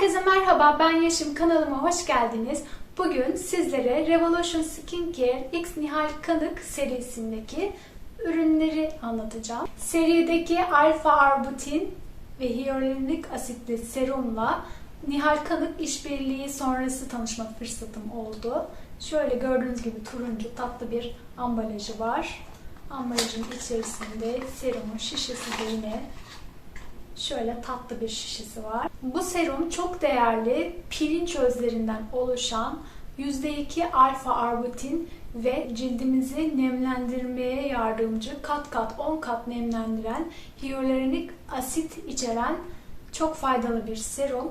Herkese merhaba, ben Yeşim. Kanalıma hoş geldiniz. Bugün sizlere Revolution Skincare X Nihal Kanık serisindeki ürünleri anlatacağım. Serideki alfa arbutin ve hyaluronik asitli serumla Nihal Kanık işbirliği sonrası tanışma fırsatım oldu. Şöyle gördüğünüz gibi turuncu tatlı bir ambalajı var. Ambalajın içerisinde serumun şişesi de yine şöyle tatlı bir şişesi var. Bu serum çok değerli pirinç özlerinden oluşan %2 alfa arbutin ve cildimizi nemlendirmeye yardımcı kat kat 10 kat nemlendiren hyaluronik asit içeren çok faydalı bir serum.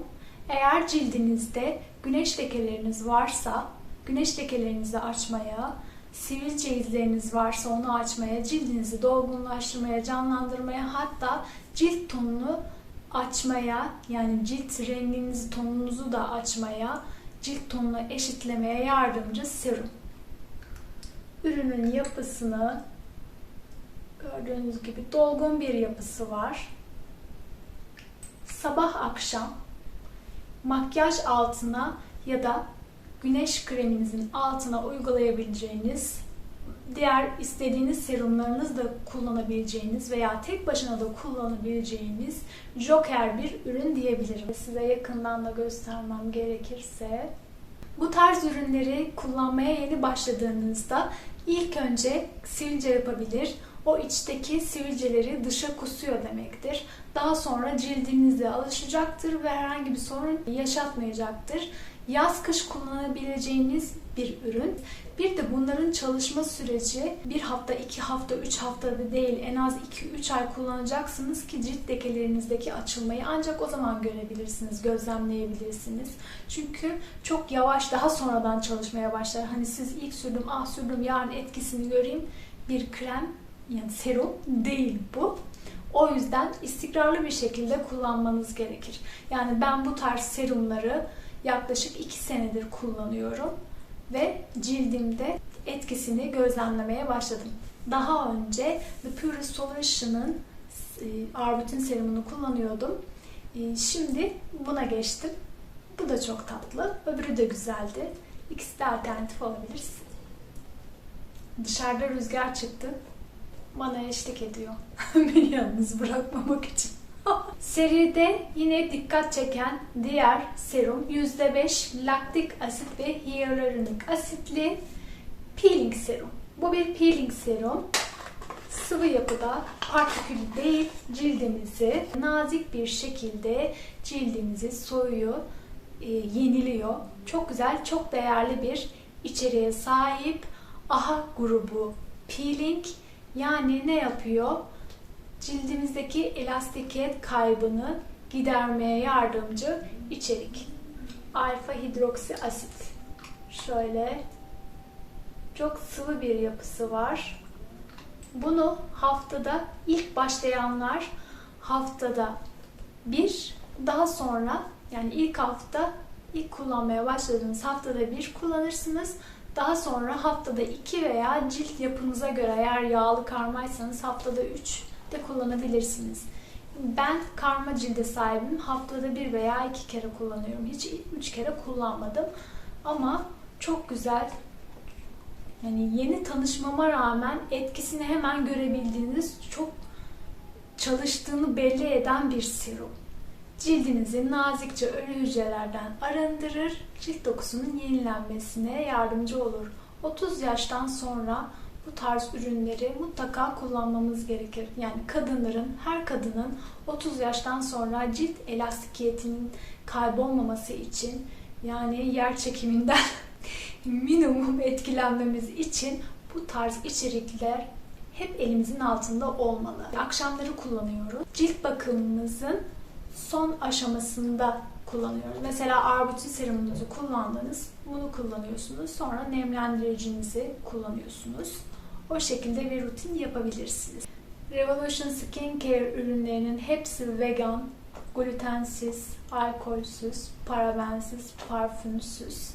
Eğer cildinizde güneş lekeleriniz varsa güneş lekelerinizi açmaya, sivilce izleriniz varsa onu açmaya, cildinizi dolgunlaştırmaya, canlandırmaya hatta cilt tonunu açmaya yani cilt renginizi tonunuzu da açmaya, cilt tonunu eşitlemeye yardımcı serum. Ürünün yapısını gördüğünüz gibi dolgun bir yapısı var. Sabah akşam makyaj altına ya da güneş kreminizin altına uygulayabileceğiniz, diğer istediğiniz serumlarınızı da kullanabileceğiniz veya tek başına da kullanabileceğiniz joker bir ürün diyebilirim. Size yakından da göstermem gerekirse bu tarz ürünleri kullanmaya yeni başladığınızda ilk önce sivilce yapabilir, o içteki sivilceleri dışa kusuyor demektir. Daha sonra cildinize alışacaktır ve herhangi bir sorun yaşatmayacaktır. Yaz kış kullanabileceğiniz bir ürün. Bir de bunların çalışma süreci bir hafta, iki hafta, üç haftada değil en az 2-3 ay kullanacaksınız ki cilt lekelerinizdeki açılmayı ancak o zaman görebilirsiniz, gözlemleyebilirsiniz. Çünkü çok yavaş daha sonradan çalışmaya başlar. Hani siz ilk sürdüm, ah sürdüm yarın etkisini göreyim bir krem yani serum değil bu. O yüzden istikrarlı bir şekilde kullanmanız gerekir. Yani ben bu tarz serumları yaklaşık 2 senedir kullanıyorum ve cildimde etkisini gözlemlemeye başladım. Daha önce The Pure Solution'ın e, Arbutin serumunu kullanıyordum. E, şimdi buna geçtim. Bu da çok tatlı. Öbürü de güzeldi. İkisi de alternatif olabilir. Dışarıda rüzgar çıktı. Bana eşlik ediyor. Beni yalnız bırakmamak için. Seride yine dikkat çeken diğer serum %5 laktik asit ve hyaluronik asitli peeling serum. Bu bir peeling serum. Sıvı yapıda partikül değil cildimizi nazik bir şekilde cildimizi soyuyor, e, yeniliyor. Çok güzel, çok değerli bir içeriğe sahip. AHA grubu peeling yani ne yapıyor? Cildimizdeki elastikiyet kaybını gidermeye yardımcı içerik. Alfa hidroksi asit. Şöyle çok sıvı bir yapısı var. Bunu haftada ilk başlayanlar haftada bir, daha sonra yani ilk hafta ilk kullanmaya başladığınız haftada bir kullanırsınız. Daha sonra haftada iki veya cilt yapınıza göre eğer yağlı karmaysanız haftada üç de kullanabilirsiniz. Ben karma cilde sahibim. Haftada bir veya iki kere kullanıyorum. Hiç üç kere kullanmadım. Ama çok güzel. Yani yeni tanışmama rağmen etkisini hemen görebildiğiniz çok çalıştığını belli eden bir serum. Cildinizi nazikçe ölü hücrelerden arındırır, cilt dokusunun yenilenmesine yardımcı olur. 30 yaştan sonra bu tarz ürünleri mutlaka kullanmamız gerekir. Yani kadınların, her kadının 30 yaştan sonra cilt elastikiyetinin kaybolmaması için yani yer çekiminden minimum etkilenmemiz için bu tarz içerikler hep elimizin altında olmalı. Akşamları kullanıyoruz. Cilt bakımımızın son aşamasında kullanıyoruz. Mesela arbutin serumunuzu kullandınız. Bunu kullanıyorsunuz. Sonra nemlendiricinizi kullanıyorsunuz. O şekilde bir rutin yapabilirsiniz. Revolution Skincare ürünlerinin hepsi vegan, glutensiz, alkolsüz, parabensiz, parfümsüz.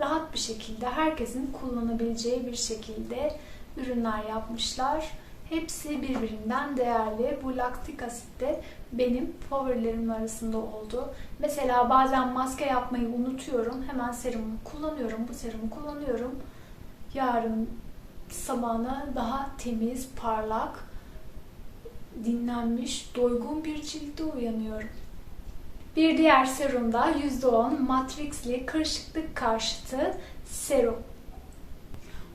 Rahat bir şekilde herkesin kullanabileceği bir şekilde ürünler yapmışlar. Hepsi birbirinden değerli. Bu laktik asit de benim favorilerim arasında oldu. Mesela bazen maske yapmayı unutuyorum. Hemen serumu kullanıyorum. Bu serumu kullanıyorum. Yarın sabahına daha temiz, parlak, dinlenmiş, doygun bir ciltte uyanıyorum. Bir diğer serumda %10 matrixli kırışıklık karşıtı serum.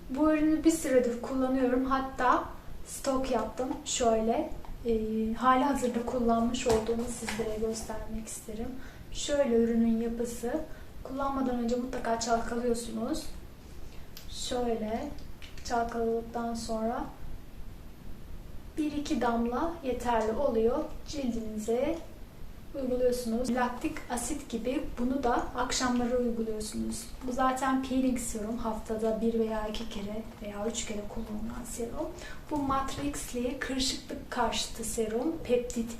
Bu ürünü bir süredir kullanıyorum. Hatta stok yaptım. Şöyle e, hali hazırda kullanmış olduğumu sizlere göstermek isterim. Şöyle ürünün yapısı. Kullanmadan önce mutlaka çalkalıyorsunuz. Şöyle çalkaladıktan sonra 1-2 damla yeterli oluyor. Cildinize uyguluyorsunuz. Laktik asit gibi bunu da akşamları uyguluyorsunuz. Bu zaten peeling serum. Haftada bir veya iki kere veya üç kere kullanılan serum. Bu matrixli kırışıklık karşıtı serum. Peptit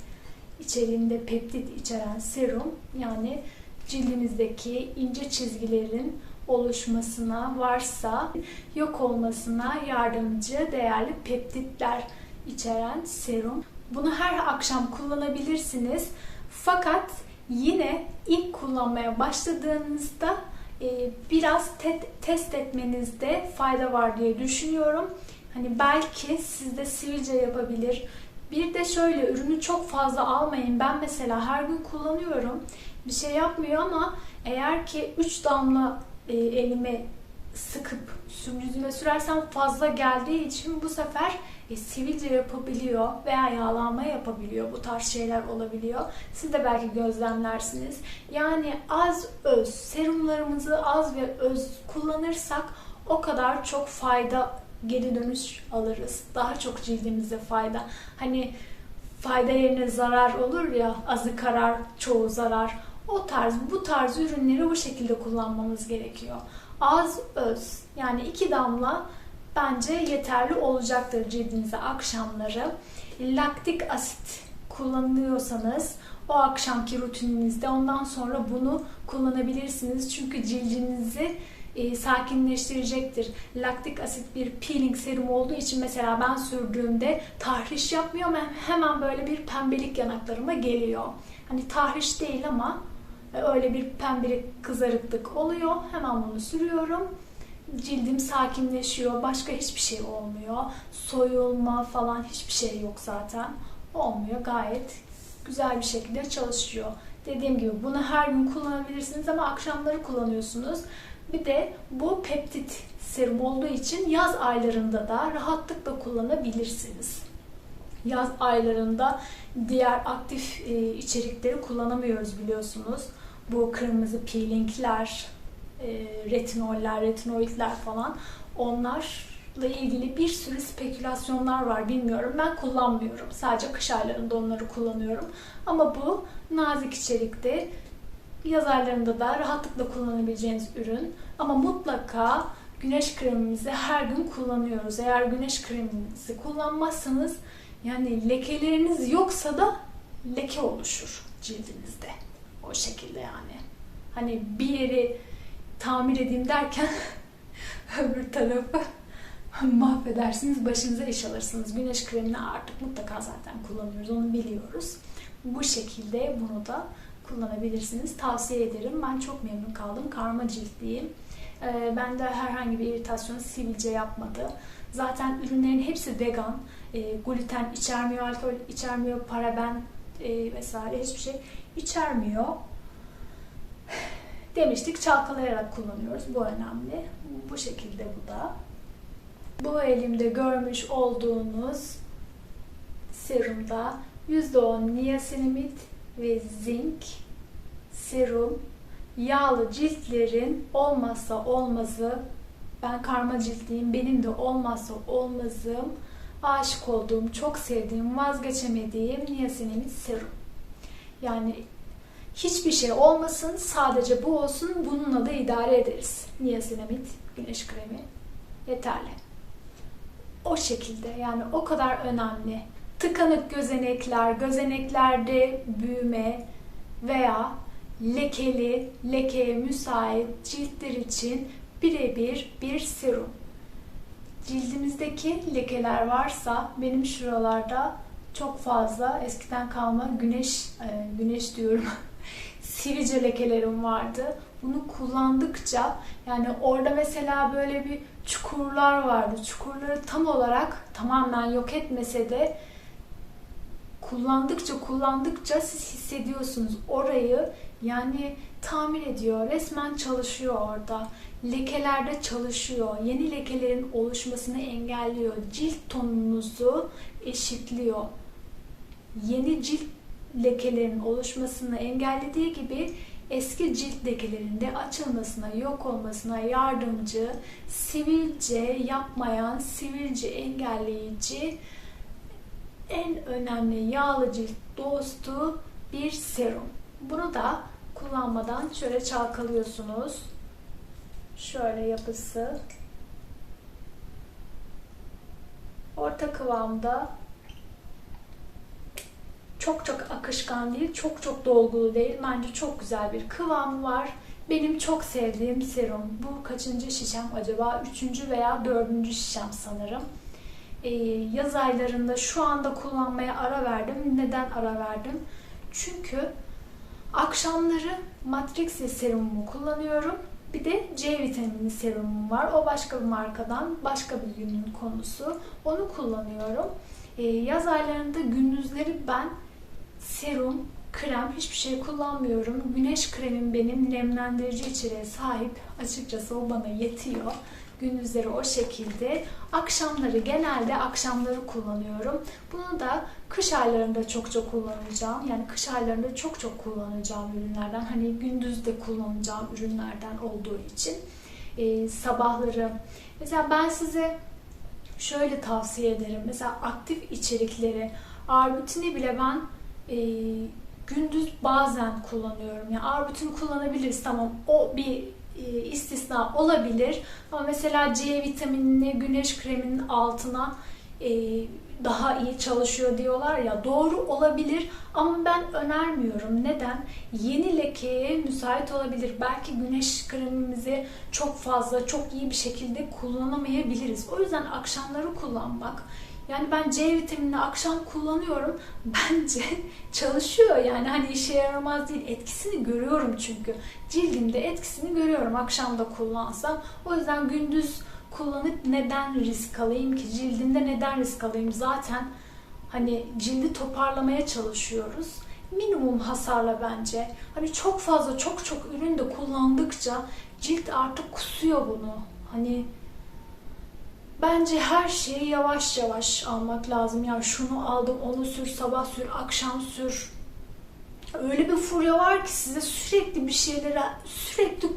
içeriğinde peptit içeren serum. Yani cildinizdeki ince çizgilerin oluşmasına varsa yok olmasına yardımcı değerli peptitler içeren serum. Bunu her akşam kullanabilirsiniz. Fakat yine ilk kullanmaya başladığınızda e, biraz te- test etmenizde fayda var diye düşünüyorum. Hani belki sizde sivilce yapabilir. Bir de şöyle ürünü çok fazla almayın. Ben mesela her gün kullanıyorum. Bir şey yapmıyor ama eğer ki 3 damla e, elime sıkıp yüzüme sürersem fazla geldiği için bu sefer e, sivilce yapabiliyor veya yağlanma yapabiliyor. Bu tarz şeyler olabiliyor. Siz de belki gözlemlersiniz. Yani az öz, serumlarımızı az ve öz kullanırsak o kadar çok fayda geri dönüş alırız. Daha çok cildimize fayda. Hani fayda yerine zarar olur ya azı karar çoğu zarar. O tarz bu tarz ürünleri bu şekilde kullanmamız gerekiyor. Az öz yani iki damla bence yeterli olacaktır cildinize akşamları. Laktik asit kullanıyorsanız o akşamki rutininizde ondan sonra bunu kullanabilirsiniz. Çünkü cildinizi e, sakinleştirecektir. Laktik asit bir peeling serum olduğu için mesela ben sürdüğümde tahriş yapmıyor hemen böyle bir pembelik yanaklarıma geliyor. Hani tahriş değil ama öyle bir pembelik kızarıklık oluyor. Hemen bunu sürüyorum cildim sakinleşiyor. Başka hiçbir şey olmuyor. Soyulma falan hiçbir şey yok zaten. Olmuyor. Gayet güzel bir şekilde çalışıyor. Dediğim gibi bunu her gün kullanabilirsiniz ama akşamları kullanıyorsunuz. Bir de bu peptit serum olduğu için yaz aylarında da rahatlıkla kullanabilirsiniz. Yaz aylarında diğer aktif e, içerikleri kullanamıyoruz biliyorsunuz. Bu kırmızı peelingler, e, retinoller, retinoidler falan onlarla ilgili bir sürü spekülasyonlar var bilmiyorum. Ben kullanmıyorum. Sadece kış aylarında onları kullanıyorum. Ama bu nazik içerikte yaz aylarında da rahatlıkla kullanabileceğiniz ürün. Ama mutlaka güneş kremimizi her gün kullanıyoruz. Eğer güneş kreminizi kullanmazsanız yani lekeleriniz yoksa da leke oluşur cildinizde. O şekilde yani. Hani bir yeri tamir edeyim derken öbür tarafı mahvedersiniz, başınıza iş alırsınız. Güneş kremini artık mutlaka zaten kullanıyoruz, onu biliyoruz. Bu şekilde bunu da kullanabilirsiniz. Tavsiye ederim. Ben çok memnun kaldım. Karma ciltliyim. Ee, ben de herhangi bir iritasyon, sivilce yapmadı. Zaten ürünlerin hepsi vegan. Ee, gluten içermiyor, alkol içermiyor, paraben e, vesaire hiçbir şey içermiyor demiştik çalkalayarak kullanıyoruz. Bu önemli. Bu şekilde bu da. Bu elimde görmüş olduğunuz serumda %10 niasinamid ve zinc serum yağlı ciltlerin olmazsa olmazı ben karma ciltliyim benim de olmazsa olmazım aşık olduğum, çok sevdiğim, vazgeçemediğim niasinamid serum. Yani hiçbir şey olmasın, sadece bu olsun, bununla da idare ederiz. Niasinamid, güneş kremi yeterli. O şekilde yani o kadar önemli. Tıkanık gözenekler, gözeneklerde büyüme veya lekeli, lekeye müsait ciltler için birebir bir serum. cildimizdeki lekeler varsa benim şuralarda çok fazla eskiden kalma güneş e, güneş diyorum sivilce lekelerim vardı. Bunu kullandıkça yani orada mesela böyle bir çukurlar vardı. Çukurları tam olarak tamamen yok etmese de kullandıkça kullandıkça siz hissediyorsunuz orayı yani tamir ediyor. Resmen çalışıyor orada. Lekelerde çalışıyor. Yeni lekelerin oluşmasını engelliyor. Cilt tonunuzu eşitliyor. Yeni cilt lekelerin oluşmasını engellediği gibi eski cilt lekelerinde açılmasına, yok olmasına yardımcı, sivilce yapmayan, sivilce engelleyici en önemli yağlı cilt dostu bir serum. Bunu da kullanmadan şöyle çalkalıyorsunuz. Şöyle yapısı. Orta kıvamda çok çok akışkan değil, çok çok dolgulu değil. Bence çok güzel bir kıvam var. Benim çok sevdiğim serum. Bu kaçıncı şişem acaba? Üçüncü veya dördüncü şişem sanırım. Ee, yaz aylarında şu anda kullanmaya ara verdim. Neden ara verdim? Çünkü akşamları Matrixi serumumu kullanıyorum. Bir de C vitamini serumum var. O başka bir markadan, başka bir günün konusu. Onu kullanıyorum. Ee, yaz aylarında gündüzleri ben serum, krem hiçbir şey kullanmıyorum. Güneş kremim benim nemlendirici içeriğe sahip. Açıkçası o bana yetiyor. Gündüzleri o şekilde. Akşamları genelde akşamları kullanıyorum. Bunu da kış aylarında çok çok kullanacağım. Yani kış aylarında çok çok kullanacağım ürünlerden. Hani gündüz de kullanacağım ürünlerden olduğu için. Ee, sabahları. Mesela ben size şöyle tavsiye ederim. Mesela aktif içerikleri, arbutini bile ben e, gündüz bazen kullanıyorum. Yani arbutini kullanabiliriz tamam o bir e, istisna olabilir. Ama mesela C vitaminini güneş kreminin altına e, daha iyi çalışıyor diyorlar ya doğru olabilir ama ben önermiyorum. Neden? Yeni lekeye müsait olabilir. Belki güneş kremimizi çok fazla, çok iyi bir şekilde kullanamayabiliriz. O yüzden akşamları kullanmak yani ben C vitaminini akşam kullanıyorum. Bence çalışıyor yani hani işe yaramaz değil. Etkisini görüyorum çünkü. Cildimde etkisini görüyorum akşamda kullansam. O yüzden gündüz kullanıp neden risk alayım ki? Cildimde neden risk alayım? Zaten hani cildi toparlamaya çalışıyoruz. Minimum hasarla bence. Hani çok fazla çok çok ürün de kullandıkça cilt artık kusuyor bunu. Hani Bence her şeyi yavaş yavaş almak lazım. Yani şunu aldım, onu sür, sabah sür, akşam sür. Öyle bir furya var ki size sürekli bir şeylere sürekli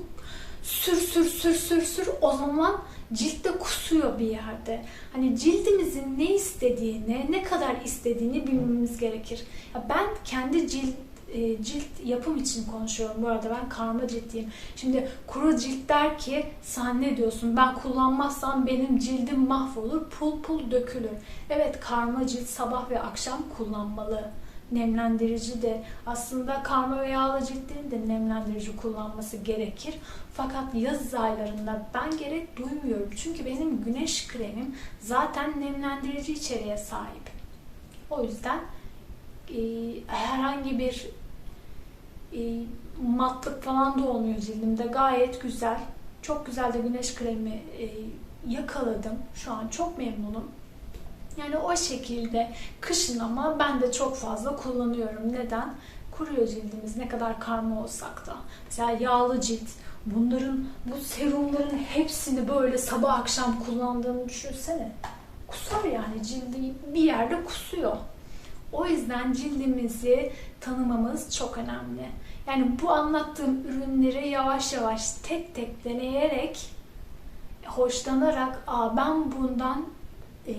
sür sür sür sür sür o zaman ciltte kusuyor bir yerde. Hani cildimizin ne istediğini, ne kadar istediğini bilmemiz gerekir. Ya ben kendi cilt e, cilt yapım için konuşuyorum bu arada ben karma ciltliyim. Şimdi kuru cilt der ki sen ne diyorsun ben kullanmazsam benim cildim mahvolur pul pul dökülür. Evet karma cilt sabah ve akşam kullanmalı. Nemlendirici de aslında karma ve yağlı ciltlerin de nemlendirici kullanması gerekir. Fakat yaz aylarında ben gerek duymuyorum. Çünkü benim güneş kremim zaten nemlendirici içeriğe sahip. O yüzden e, herhangi bir e, matlık falan da olmuyor cildimde. Gayet güzel. Çok güzel de güneş kremi e, yakaladım. Şu an çok memnunum. Yani o şekilde kışın ama ben de çok fazla kullanıyorum. Neden? Kuruyor cildimiz ne kadar karma olsak da. Mesela yağlı cilt. Bunların, bu serumların hepsini böyle sabah akşam kullandığını düşünsene. Kusar yani cildi bir yerde kusuyor. O yüzden cildimizi tanımamız çok önemli. Yani bu anlattığım ürünleri yavaş yavaş tek tek deneyerek hoşlanarak Aa, ben bundan e,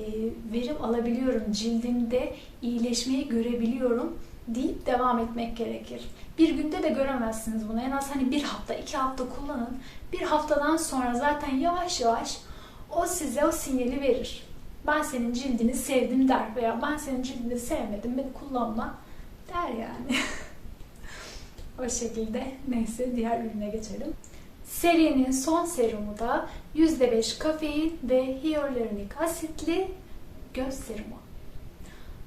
verim alabiliyorum, cildimde iyileşmeyi görebiliyorum deyip devam etmek gerekir. Bir günde de göremezsiniz bunu. En az hani bir hafta, iki hafta kullanın. Bir haftadan sonra zaten yavaş yavaş o size o sinyali verir ben senin cildini sevdim der veya ben senin cildini sevmedim beni kullanma der yani. o şekilde neyse diğer ürüne geçelim. Serinin son serumu da %5 kafein ve hyaluronik asitli göz serumu.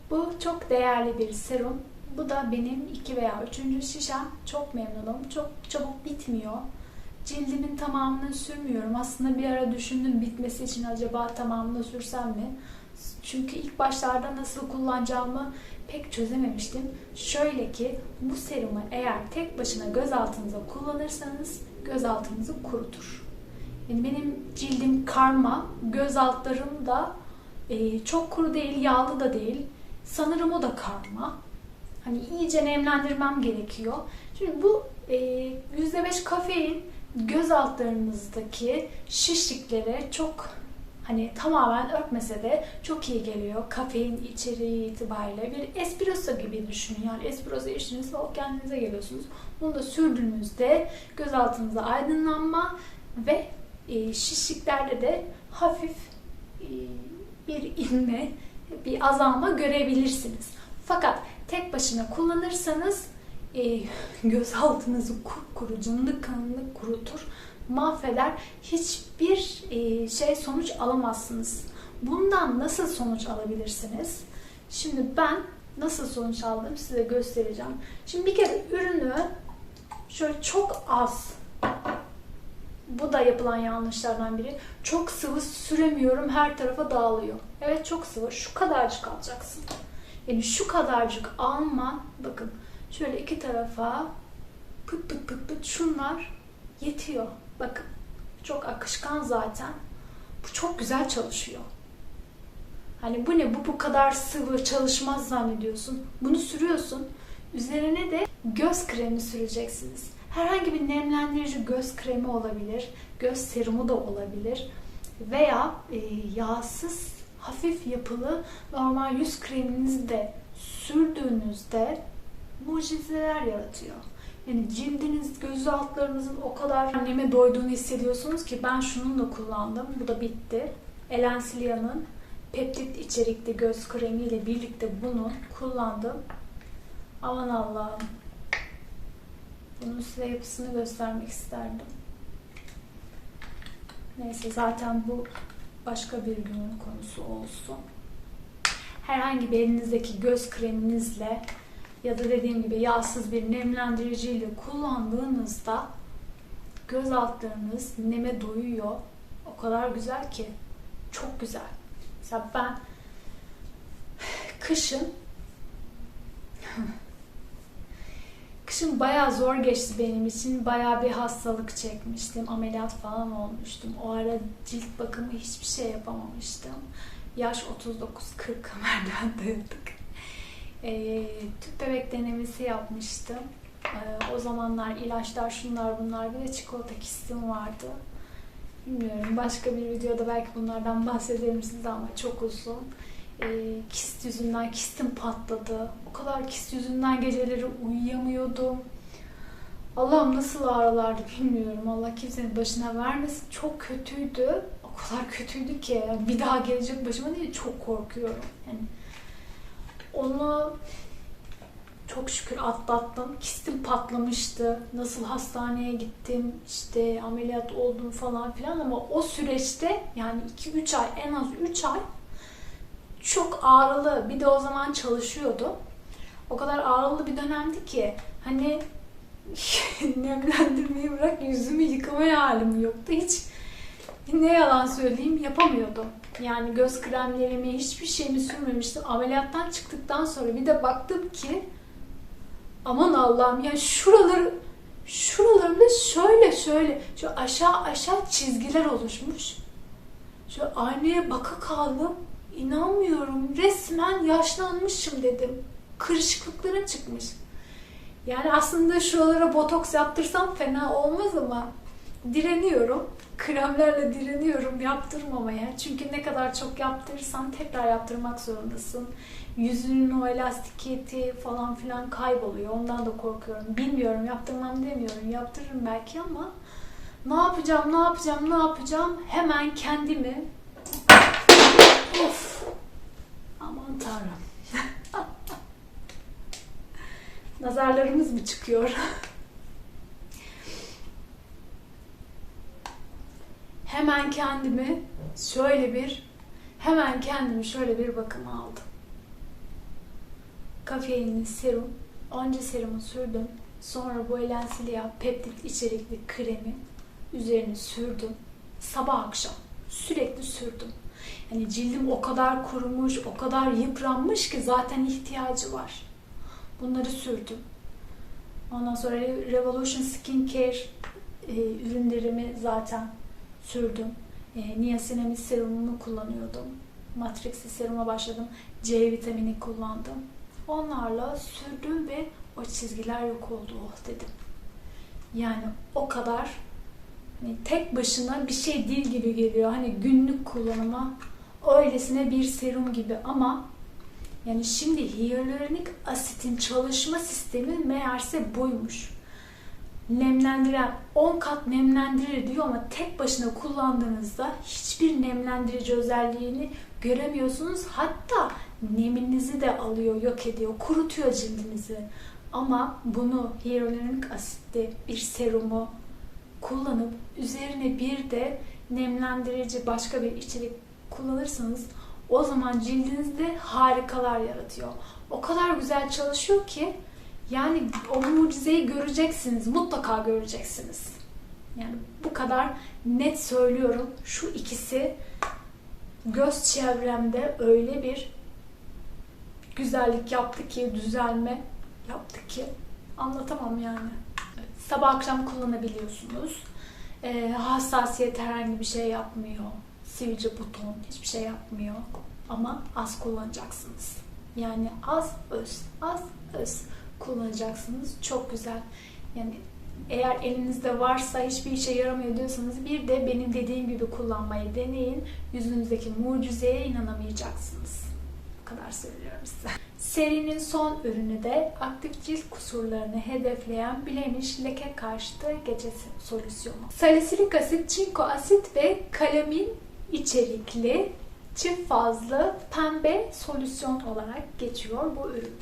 Bu çok değerli bir serum. Bu da benim 2 veya 3. şişem. Çok memnunum. Çok çabuk bitmiyor. Cildimin tamamını sürmüyorum. Aslında bir ara düşündüm bitmesi için acaba tamamını sürsem mi? Çünkü ilk başlarda nasıl kullanacağımı pek çözememiştim. Şöyle ki bu serumu eğer tek başına göz altınıza kullanırsanız göz altınızı kurutur. Yani benim cildim karma, göz altlarım da e, çok kuru değil, yağlı da değil. Sanırım o da karma. Hani iyice nemlendirmem gerekiyor. Şimdi bu e, %5 kafein göz altlarınızdaki şişliklere çok hani tamamen örtmese de çok iyi geliyor. Kafein içeriği itibariyle bir espresso gibi düşünün. Yani espresso içtiniz o kendinize geliyorsunuz. Bunu da sürdüğünüzde göz altınıza aydınlanma ve e, şişliklerde de hafif e, bir inme, bir azalma görebilirsiniz. Fakat tek başına kullanırsanız e, göz altınızı kupkuru, cınlık kanını kurutur, mahveder. Hiçbir e, şey sonuç alamazsınız. Bundan nasıl sonuç alabilirsiniz? Şimdi ben nasıl sonuç aldım size göstereceğim. Şimdi bir kere ürünü şöyle çok az bu da yapılan yanlışlardan biri. Çok sıvı süremiyorum her tarafa dağılıyor. Evet çok sıvı. Şu kadarcık alacaksın. Yani şu kadarcık alman bakın şöyle iki tarafa pıt pıt pıt pıt şunlar yetiyor. Bakın çok akışkan zaten. Bu çok güzel çalışıyor. Hani bu ne bu bu kadar sıvı çalışmaz zannediyorsun. Bunu sürüyorsun. Üzerine de göz kremi süreceksiniz. Herhangi bir nemlendirici göz kremi olabilir, göz serumu da olabilir veya e, yağsız, hafif yapılı normal yüz kreminizi de sürdüğünüzde mucizeler yaratıyor. Yani cildiniz, göz altlarınızın o kadar neme doyduğunu hissediyorsunuz ki ben şununla kullandım. Bu da bitti. Elensilya'nın peptit içerikli göz kremiyle birlikte bunu kullandım. Aman Allah'ım. Bunun size yapısını göstermek isterdim. Neyse zaten bu başka bir günün konusu olsun. Herhangi bir elinizdeki göz kreminizle ya da dediğim gibi yağsız bir nemlendiriciyle kullandığınızda göz altlarınız neme doyuyor. O kadar güzel ki. Çok güzel. Mesela ben kışın kışın bayağı zor geçti benim için. Bayağı bir hastalık çekmiştim. Ameliyat falan olmuştum. O ara cilt bakımı hiçbir şey yapamamıştım. Yaş 39-40 merdiven dayadık. E, tüp bebek denemesi yapmıştım. E, o zamanlar ilaçlar şunlar bunlar bir de çikolata kistim vardı. Bilmiyorum başka bir videoda belki bunlardan bahsederim size ama çok uzun. E, kist yüzünden kistim patladı. O kadar kist yüzünden geceleri uyuyamıyordum. Allah'ım nasıl ağrılardı bilmiyorum. Allah kimsenin başına vermesin. Çok kötüydü. O kadar kötüydü ki bir daha gelecek başıma diye çok korkuyorum. Yani onu çok şükür atlattım. Kistim patlamıştı. Nasıl hastaneye gittim, işte ameliyat oldum falan filan ama o süreçte yani 2-3 ay en az 3 ay çok ağrılı. Bir de o zaman çalışıyordu. O kadar ağrılı bir dönemdi ki hani nemlendirmeyi bırak yüzümü yıkamaya halim yoktu. Hiç ne yalan söyleyeyim yapamıyordum. Yani göz kremlerimi hiçbir şeyimi sürmemiştim. Ameliyattan çıktıktan sonra bir de baktım ki aman Allah'ım ya şuraları şuralarımda şöyle şöyle şu aşağı aşağı çizgiler oluşmuş. Şu aynaya baka kaldım. İnanmıyorum. Resmen yaşlanmışım dedim. Kırışıklıklarım çıkmış. Yani aslında şuralara botoks yaptırsam fena olmaz ama direniyorum. Kremlerle direniyorum yaptırmamaya. Çünkü ne kadar çok yaptırırsan tekrar yaptırmak zorundasın. Yüzünün o elastikiyeti falan filan kayboluyor. Ondan da korkuyorum. Bilmiyorum yaptırmam demiyorum. Yaptırırım belki ama ne yapacağım, ne yapacağım, ne yapacağım? Hemen kendimi of aman tanrım nazarlarımız mı çıkıyor? hemen kendimi şöyle bir hemen kendimi şöyle bir bakıma aldım. Kafeinli serum. Önce serumu sürdüm. Sonra bu Elensilia peptit içerikli kremi üzerine sürdüm. Sabah akşam sürekli sürdüm. Yani cildim o kadar kurumuş, o kadar yıpranmış ki zaten ihtiyacı var. Bunları sürdüm. Ondan sonra Revolution Skincare e, ürünlerimi zaten sürdüm. E, niasinamid serumumu kullanıyordum. Matrix'i seruma başladım. C vitamini kullandım. Onlarla sürdüm ve o çizgiler yok oldu oh dedim. Yani o kadar hani tek başına bir şey değil gibi geliyor. Hani günlük kullanıma öylesine bir serum gibi ama yani şimdi hyaluronik asitin çalışma sistemi meğerse buymuş. Nemlendiren 10 kat nemlendirir diyor ama tek başına kullandığınızda hiçbir nemlendirici özelliğini göremiyorsunuz. Hatta neminizi de alıyor, yok ediyor, kurutuyor cildinizi. Ama bunu hyaluronik asitli bir serumu kullanıp üzerine bir de nemlendirici başka bir içerik kullanırsanız o zaman cildinizde harikalar yaratıyor. O kadar güzel çalışıyor ki yani o mucizeyi göreceksiniz. Mutlaka göreceksiniz. Yani bu kadar net söylüyorum. Şu ikisi göz çevremde öyle bir güzellik yaptı ki, düzelme yaptı ki anlatamam yani. Sabah akşam kullanabiliyorsunuz. Ee, hassasiyet herhangi bir şey yapmıyor. Sivilce buton hiçbir şey yapmıyor. Ama az kullanacaksınız. Yani az öz, az öz kullanacaksınız. Çok güzel. Yani eğer elinizde varsa hiçbir işe yaramıyor diyorsanız bir de benim dediğim gibi kullanmayı deneyin. Yüzünüzdeki mucizeye inanamayacaksınız. Bu kadar söylüyorum size. Serinin son ürünü de aktif cilt kusurlarını hedefleyen Blemish leke karşıtı gece solüsyonu. Salisilik asit, çinko asit ve kalamin içerikli çift fazlı pembe solüsyon olarak geçiyor bu ürün.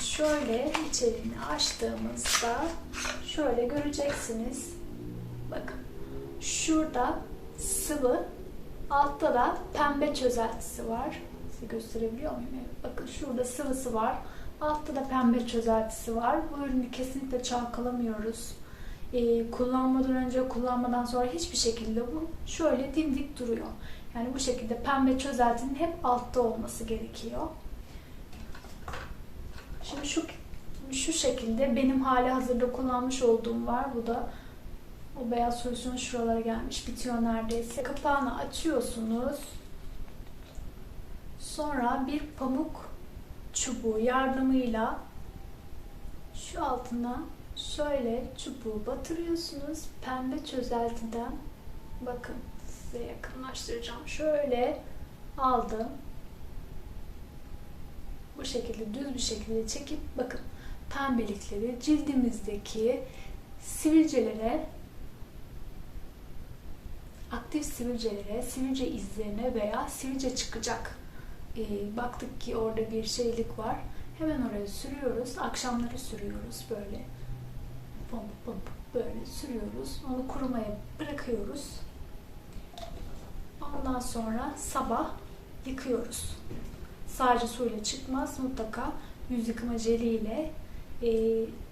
Şöyle içeriğini açtığımızda şöyle göreceksiniz. Bakın şurada sıvı, altta da pembe çözeltisi var. Size gösterebiliyor muyum? Evet, bakın şurada sıvısı var. Altta da pembe çözeltisi var. Bu ürünü kesinlikle çalkalamıyoruz. Ee, kullanmadan önce, kullanmadan sonra hiçbir şekilde bu şöyle dimdik duruyor. Yani bu şekilde pembe çözeltinin hep altta olması gerekiyor. Şimdi şu şu şekilde benim hali hazırda kullanmış olduğum var. Bu da o beyaz solüsyon şuralara gelmiş. Bitiyor neredeyse. Kapağını açıyorsunuz. Sonra bir pamuk çubuğu yardımıyla şu altına şöyle çubuğu batırıyorsunuz. Pembe çözeltiden bakın size yakınlaştıracağım. Şöyle aldım. Bu şekilde düz bir şekilde çekip bakın pembelikleri cildimizdeki sivilcelere aktif sivilcelere, sivilce izlerine veya sivilce çıkacak e, baktık ki orada bir şeylik var. Hemen oraya sürüyoruz. Akşamları sürüyoruz böyle. Pamuk pamuk böyle sürüyoruz. Onu kurumaya bırakıyoruz. Ondan sonra sabah yıkıyoruz. Sadece suyla çıkmaz. Mutlaka yüz yıkama jeliyle e,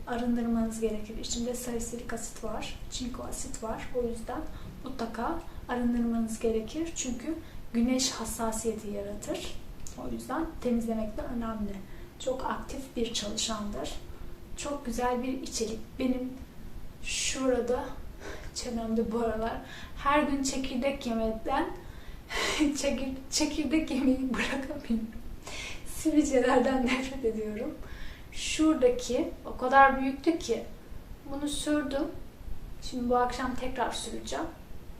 arındırmanız gerekir. İçinde salisilik asit var, çinko asit var. O yüzden mutlaka arındırmanız gerekir. Çünkü güneş hassasiyeti yaratır. O yüzden temizlemek de önemli. Çok aktif bir çalışandır. Çok güzel bir içerik. Benim şurada çenemde bu aralar her gün çekirdek yemekten çekir, çekirdek yemeyi bırakamıyorum. Sivilcelerden nefret ediyorum. Şuradaki o kadar büyüktü ki bunu sürdüm. Şimdi bu akşam tekrar süreceğim.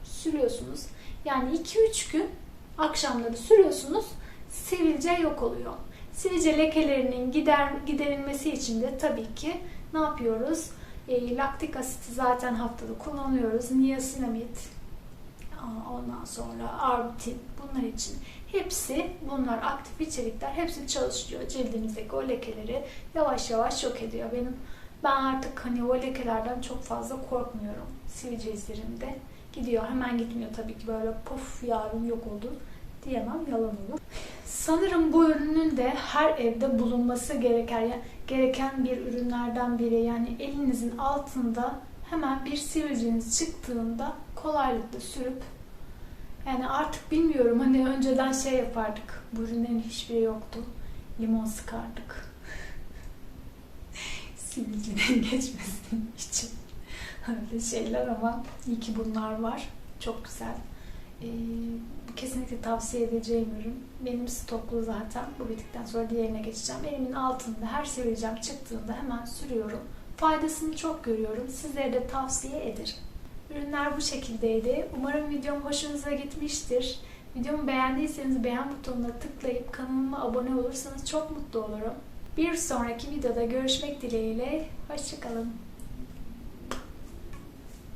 Sürüyorsunuz. Yani 2-3 gün akşamları sürüyorsunuz sivilce yok oluyor. Sivilce lekelerinin gider, giderilmesi için de tabii ki ne yapıyoruz? E, laktik asiti zaten haftada kullanıyoruz. Niasinamid, ondan sonra arbutin bunlar için. Hepsi bunlar aktif içerikler. Hepsi çalışıyor. Cildimizdeki o lekeleri yavaş yavaş yok ediyor. Benim ben artık hani o lekelerden çok fazla korkmuyorum. Sivilce izlerimde gidiyor. Hemen gitmiyor tabii ki böyle puf yarın yok oldu diyemem yalan olur. Sanırım bu ürünün de her evde bulunması gereken gereken bir ürünlerden biri. Yani elinizin altında hemen bir sivilceniz çıktığında kolaylıkla sürüp yani artık bilmiyorum hani önceden şey yapardık. Bu ürünlerin hiçbiri yoktu. Limon sıkardık. Sivilcinin geçmesi için. Öyle şeyler ama iyi ki bunlar var. Çok güzel. Ee, kesinlikle tavsiye edeceğim ürün. Benim stoklu zaten. Bu bittikten sonra diğerine geçeceğim. Elimin altında her sivilcem çıktığında hemen sürüyorum. Faydasını çok görüyorum. Sizlere de tavsiye ederim. Ürünler bu şekildeydi. Umarım videom hoşunuza gitmiştir. Videomu beğendiyseniz beğen butonuna tıklayıp kanalıma abone olursanız çok mutlu olurum. Bir sonraki videoda görüşmek dileğiyle. Hoşçakalın.